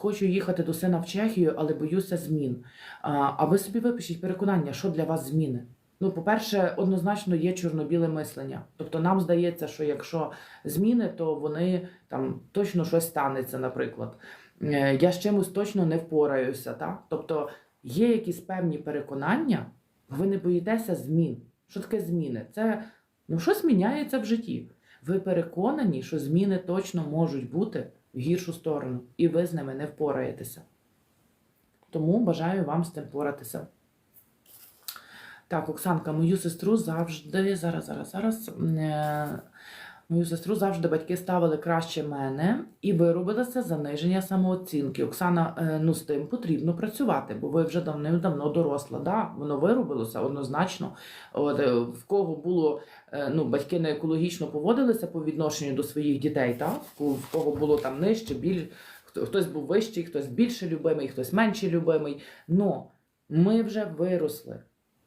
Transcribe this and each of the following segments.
Хочу їхати до сина в Чехію, але боюся змін. А, а ви собі випишіть переконання, що для вас зміни. Ну, по-перше, однозначно є чорно-біле мислення. Тобто нам здається, що якщо зміни, то вони там точно щось станеться, наприклад. Е, Я з чимось точно не впораюся. Так? Тобто є якісь певні переконання, ви не боїтеся змін. Що таке зміни? Це ну, щось міняється в житті. Ви переконані, що зміни точно можуть бути в гіршу сторону, і ви з ними не впораєтеся. Тому бажаю вам з цим впоратися. Так, Оксанка, мою сестру завжди, зараз, зараз, зараз. Мою сестру завжди батьки ставили краще мене і виробилося заниження самооцінки. Оксана, е, ну з тим потрібно працювати, бо ви вже давним-давно доросла. Да, воно виробилося однозначно. От, е, в кого було, е, ну, батьки не екологічно поводилися по відношенню до своїх дітей, так? в кого було там нижче, біль, хтось був вищий, хтось більше любимий, хтось менше любимий. Но ми вже виросли.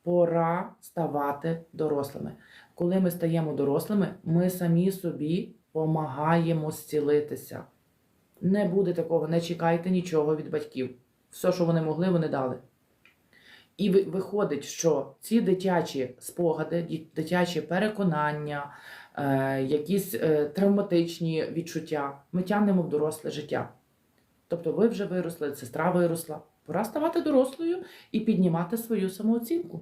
Пора ставати дорослими. Коли ми стаємо дорослими, ми самі собі помагаємо зцілитися. Не буде такого, не чекайте нічого від батьків. Все, що вони могли, вони дали. І виходить, що ці дитячі спогади, дитячі переконання, е, якісь е, травматичні відчуття ми тягнемо в доросле життя. Тобто ви вже виросли, сестра виросла. Пора ставати дорослою і піднімати свою самооцінку.